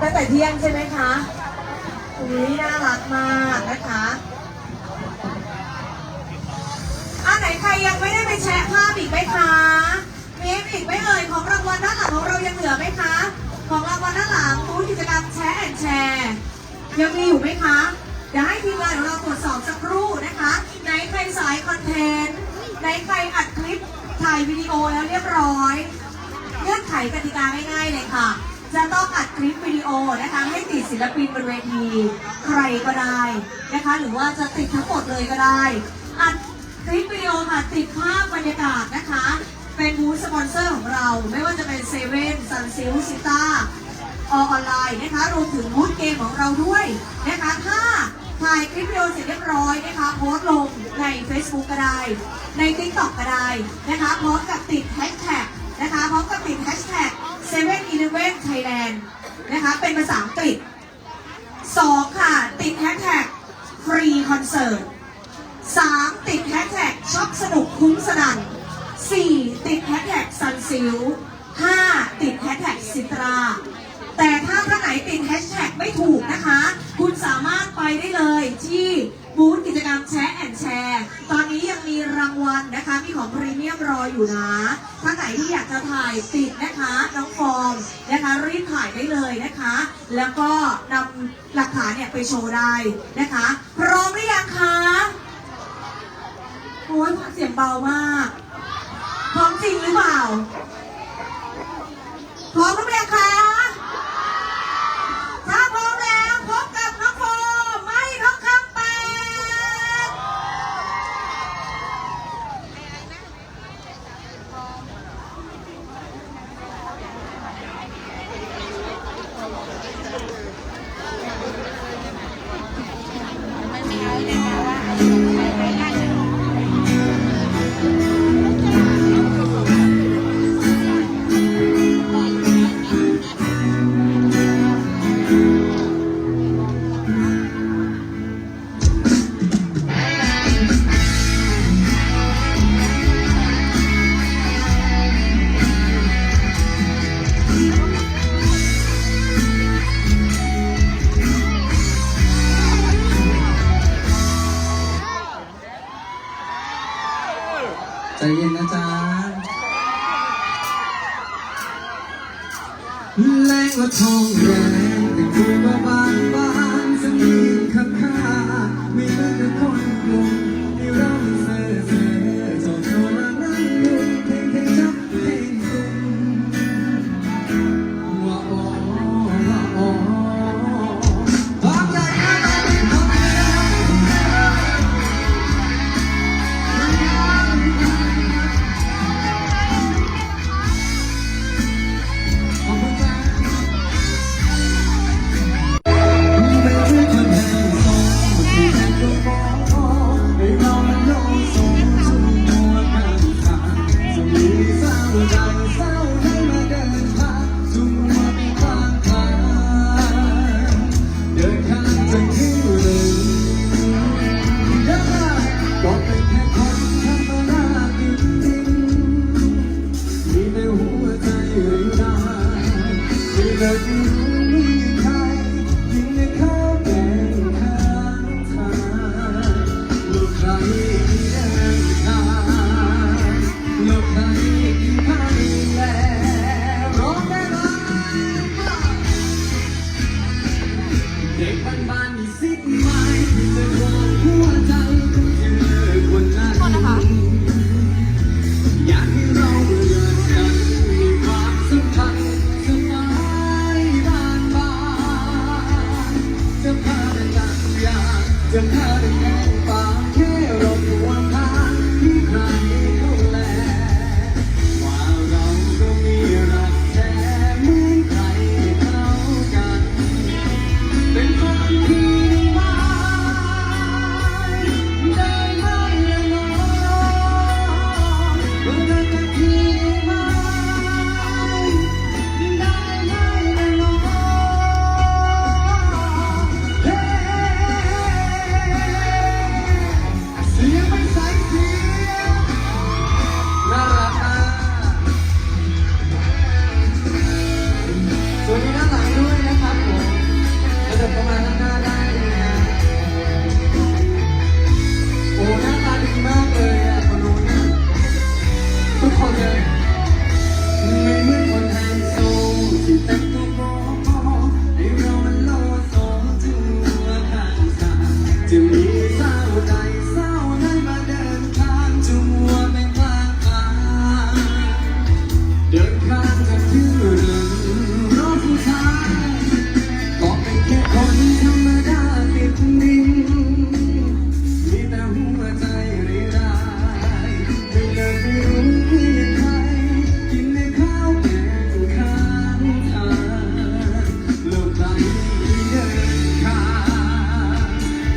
ตั้งแต่เที่ยงใช่ไหมคะอุ้ยน่ารักมากนะคะอะไหนใครยังไม่ได้ไปแชะภาพอีกไหมคะมีอีกไหมเอ่ยของรางวัลด้านหลังของเรายังเหลือไหมคะ ของรางวัลด้านหลังบูธกิจกรรมแชร์แอนแชร์ยังมีอยู่ไหมคะเดี๋ยวให้ทีมงานของเราตรวจสอบสักครู่นะคะ ไหนใครสายคอนเทนต์ไหนใครอัดคลิปถ่ายวิดีโอแล้วเรียบร้อยเงื่อนไขกติกาง่ายๆเลยค่ะ จะต้องอัดคลิปวิดีโอนะคะให้ติดศิลปินบนเวทีใครก็ได้นะคะ หรือว่าจะติดทั้งหมดเลยก็ได้ อัดคลิปวิดีโอค่ะติดภาพบรรยากาศนะคะ เป็นบูธสปอนเซอร์ของเรา ไม่ว่าจะเป็นเซเว่นซันซิลซิต้าออนไลน์นะคะรวมถึงบูธเกมของเราด้วยนะคะ ถ้าถ่ายคลิปวิดีโอเสร็จเรียบร้อยนะคะโพสต์ลงใน Facebook ก็ได้ ใน TikTok ก็ได้นะคะพร้อมกับติดแฮชแท็กนะคะพร้อมกับติดแฮชแท็ก 7 e 1 1 Thailand นะคะ เป็นภาษาอังกฤษ 2 ค่ะ ติดแฮชแท็กฟรีคอนเสิร์ต 3 ติดแฮชแท็กช็อปสนุกคุ้มสนั่น 4 ติดแฮชแท็กซันซิล5ติดแฮชแท็กซิตราแต่ถ้าท่านไหนติดแฮชแท็กไม่ถูกนะคะ คุณสามารถไปได้เลยที่ บูธกิจกรรมแชร์แอนแชร์ ตอนนี้ยังมีรางวัลนะคะ มีของพรีเมียมรออยู่นะท่าไหนที่อยากจะถ่ายติดนะคะน้องฟอร์มนะคะรีบถ่ายได้เลยนะคะ แล้วก็นำหลักฐานเนี่ยไปโชว์ได้นะคะ พร้อมหรือยังคะโอ้ยเสียงเบามากพร้อมจริงหรือเปล่าพร้อมหรือยังคะ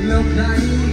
meu carinho.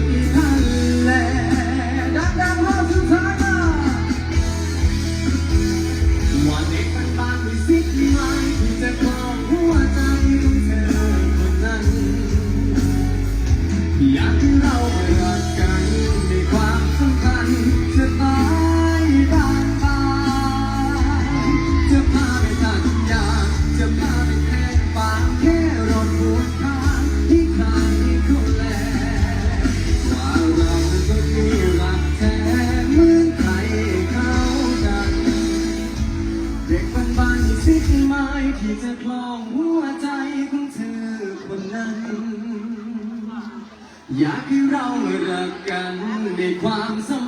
อยากให้เรารักกันในความสัม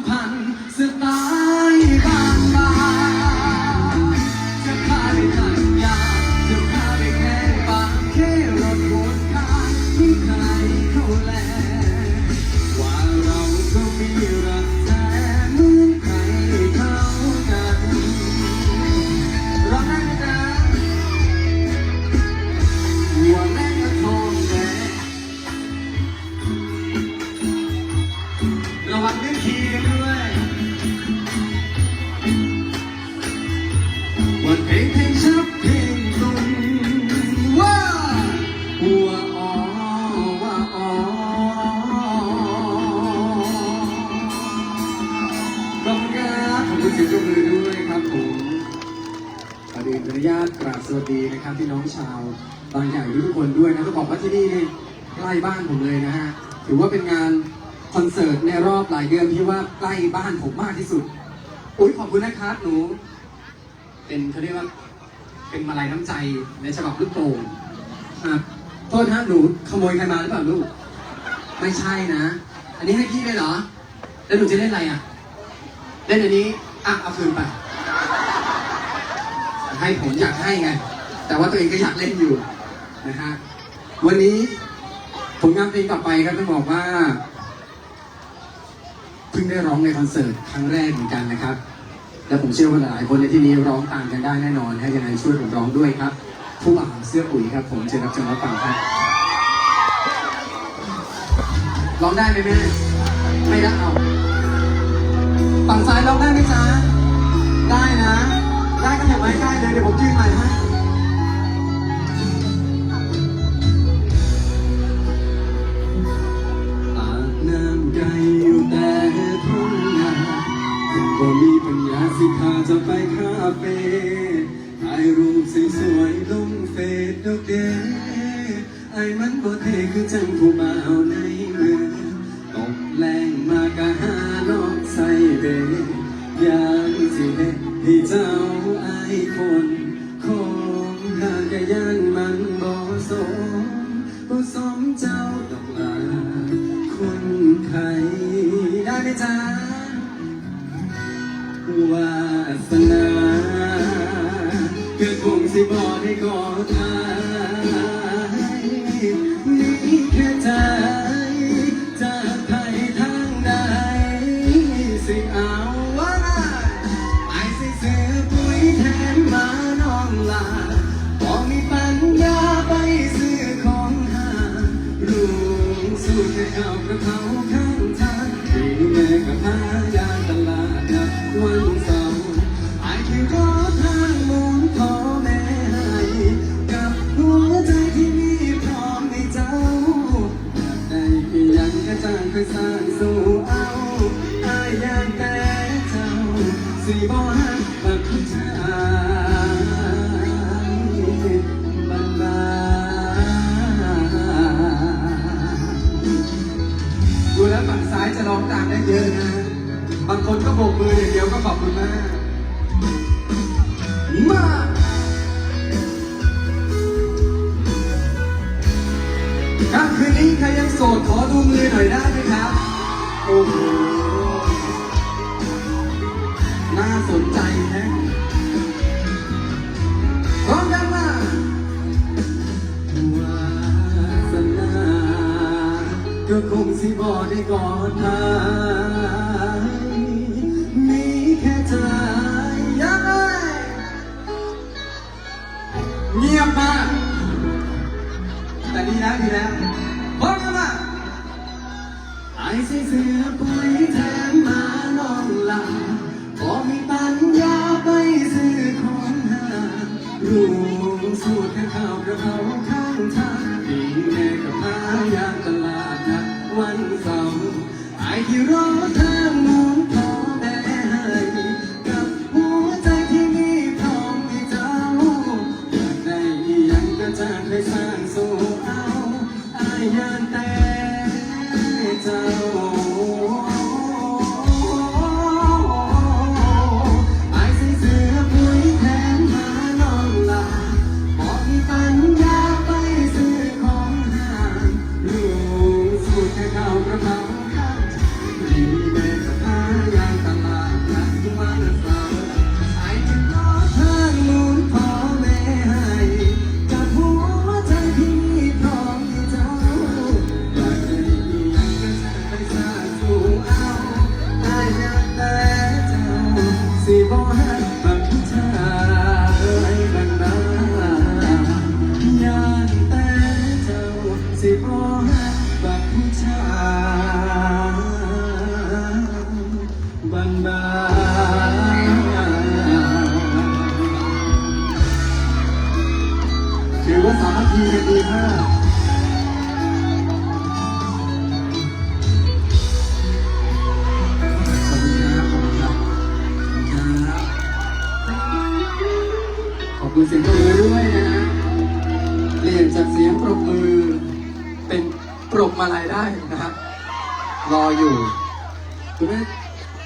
ผมเลยนะฮะ ถือว่าเป็นงานคอนเสิร์ตในรอบหลายเดือนที่ว่าใกล้บ้านผมมากที่สุด อุ้ยขอบคุณนะครับหนู เป็นเขาเรียกว่าเป็นมาลัยน้ำใจในฉบับลูกโป่งอะโทษนะหนูขโมยใครมาหรือเปล่าลูก ไม่ใช่นะ อันนี้ให้พี่เลยเหรอ แล้วหนูจะเล่นอะไรอะ เล่นอันนี้ อะเอาคืนไป ให้ผมอยากให้ไง แต่ว่าตัวเองก็อยากเล่นอยู่นะฮะ วันนี้ ผมงานเพลงต่อไปครับต้องบอกว่าเพิ่งได้ร้องในคอนเสิร์ตครั้งแรกเหมือนกันนะครับ และผมเชื่อว่าหลายคนในที่นี้ร้องตามกันได้แน่นอนให้ยังไงช่วยผมร้องด้วยครับ ผู้บ่าวเสื้อปุ๋ยครับ ผมเชิญรับชมรับฟังครับร้องได้ไหมแม่ไม่ได้เอาฝั่งซ้ายร้องได้ไหมจ๊ะได้นะ ได้ก็อย่าไว้ใกล้เลยเดี๋ยวผมยื่นใหม่ให้ ก็มีปัญญาสิพาจะไปคาเฟ่ถ่ายรูปสวยๆลงเฟซดอกเดไอ้มันบ่เท่คือจังผู้บ่าวในเมืองตกแรงมากะหาน้องใส่เบอยากสิเฮ็ดให้เจ้าไอ้คน สิบ่ฮักแบบผู้ชายบ้านนาดูแล้วฝั่งซ้ายจะร้องตามได้เยอะนะ บางคนก็โบกมืออย่างเดียวก็ขอบคุณมาก มาครับคืนนี้ใครยังโสดขอดูมือหน่อยได้ไหมครับ โอ้โห งสิ อ้ที่รอทาง ถือว่าสามัคคีกันดีมากขอบคุณครับขอบคุณครับขอบคุณเสียงปรบมือด้วยนะฮะเปลี่ยนจากเสียงปรบมือ เป็นปรบมาลัยได้นะครับรออยู่ คุณแม่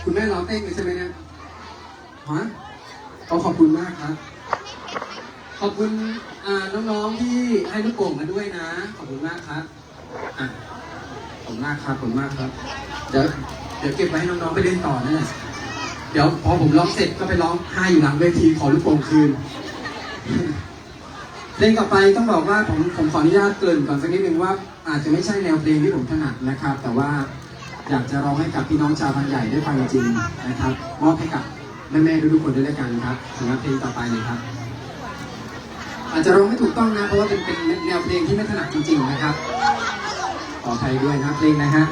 คุณแม่รอเต้นอยู่ใช่ไหมเนี่ยฮะขอขอบคุณมากครับ ขอบคุณอ่าน้องๆที่ให้ลูกโป่งมาด้วยนะ ขอบคุณมากครับอะขอบคุณ มากครับขอบคุณมากครับ เดี๋ยวเดี๋ยวเก็บไว้ให้น้องๆไปเล่นต่อนั่นแหละเดี๋ยวพอผมร้องเสร็จก็ไปร้องไห้อยู่หลังเวทีขอลูกโป่งคืนเพลงต่อไปต้องบอกว่าผมผมขออนุญาตเกริ่นก่อนสักนิดนึงว่า อาจจะไม่ใช่แนวเพลงที่ผมถนัดนะครับ แต่ว่าอยากจะร้องให้กับพี่น้องชาวบางใหญ่ได้ฟังจริงนะครับมอบให้กับแม่ๆทุกๆคนด้วยแล้วกันครับสำหรับเพลงต่อไปเลยครับ อาจจะร้องไม่ถูกต้องนะเพราะว่าเป็นเป็นแนวเพลงที่ไม่ถนัดจริงๆนะครับ ขออภัยด้วยนะเพลงนะฮะ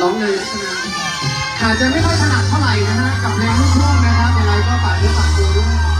ร้องเลยนะอาจจะไม่ค่อยถนัดเท่าไหร่นะฮะกับเพลงลูกทุ่งนะครับยังไงก็ฝากด้วยฝากตัวด้วย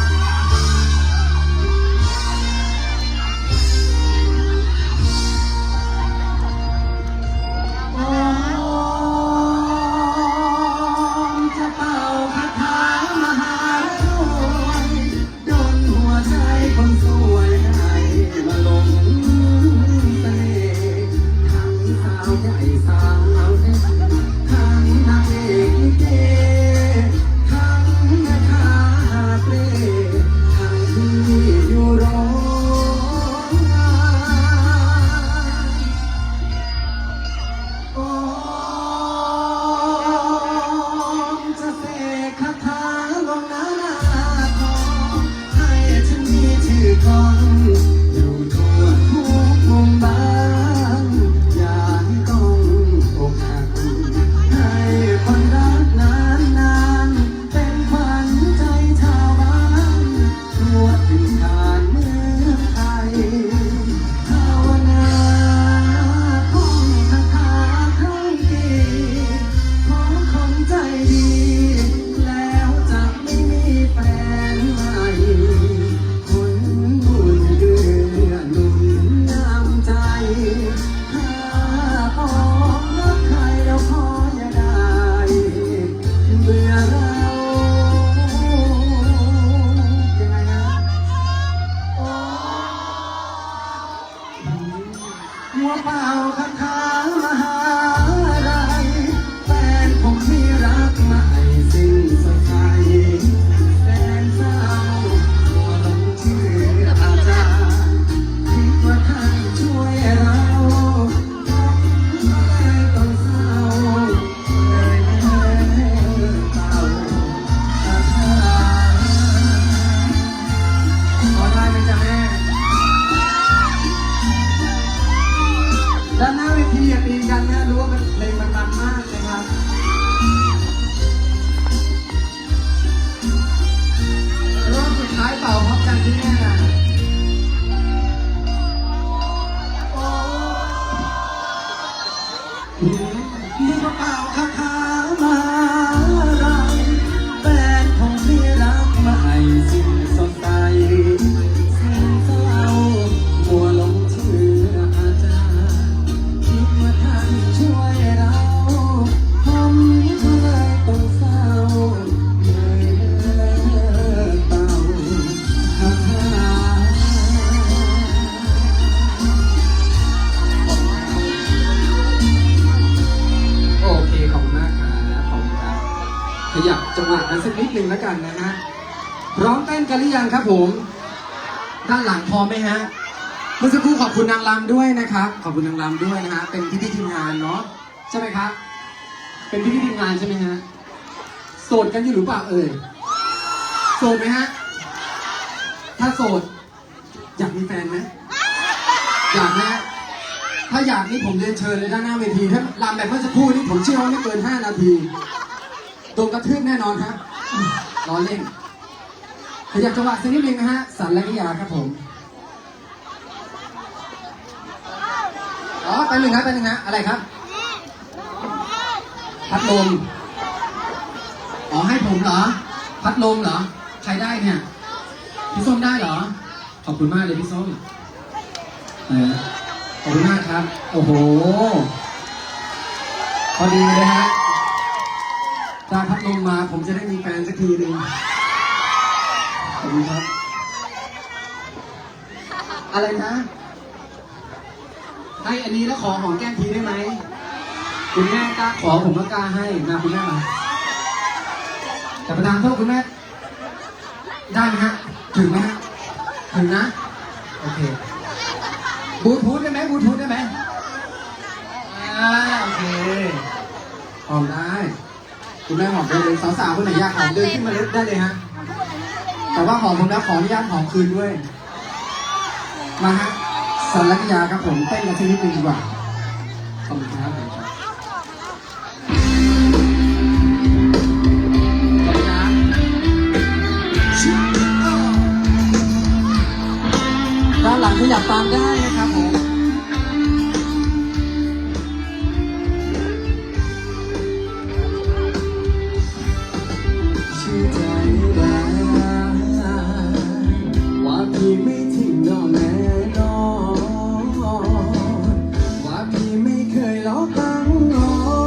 ขยับจังหวะกันสักนิดหนึ่งแล้วกันนะฮะพร้อมเต้นกันหรือยังครับผม ด้านหลังพร้อมไหมฮะเมื่อสักครู่ขอบคุณนางรำด้วยนะครับขอบคุณนางรำด้วยนะฮะเป็นพี่พี่ทีมงานเนาะใช่ไหมครับ เป็นพี่พี่ทีมงานใช่ไหมฮะโสดกันอยู่หรือเปล่าเอ่ยโสดไหมฮะถ้าโสด อยากมีแฟนไหมอยากไหมฮะถ้าอยากนี่ผมเรียนเชิญเลยด้านหน้าเวทีถ้ารำแบบเมื่อสักครู่นี่ผมเชื่อว่าไม่เกิน 5 นาที โดนกระทืบแน่นอนครับรอเล่นขยับจังหวะสักนิดนึงนะฮะสันและนิยาครับผมอ๋อไปหนึ่งครับไปหนึ่งฮะอะไรครับพัดลมอ๋อให้ผมเหรอ พัดลมเหรอ ใครได้เนี่ย พี่ส้มได้เหรอ ขอบคุณมากเลยพี่ส้มเออขอบคุณมากครับ โอ้โห พอดีเลยฮะ ได้พัดลมมาผมจะได้มีแฟนสักทีหนึ่งขอบคุณครับ อะไรนะ ให้อันนี้แล้วขอหอมแก้มทีได้ไหม คุณแม่กล้าขอผมก็กล้าให้มาคุณแม่มาแต่ประธานโทษคุณแม่ ได้ไหมฮะ ถึงไหมฮะ ถึงนะ โอเคบูทูธได้ไหมบูทูธได้ไหมอ่าโอเคหอมได้ คุณแม่หอมได้เลยสาวๆคนไหนอยากหอมเดินขึ้นมาเลยได้เลยฮะ แต่ว่าหอมผมแล้วขออนุญาตหอมคืนด้วย มาฮะสันลักยาครับผมเต้นกันสักนิดนึงดีกว่าขอบคุณครับขอบคุณครับขอบคุณครับด้านหลังขยับตามได้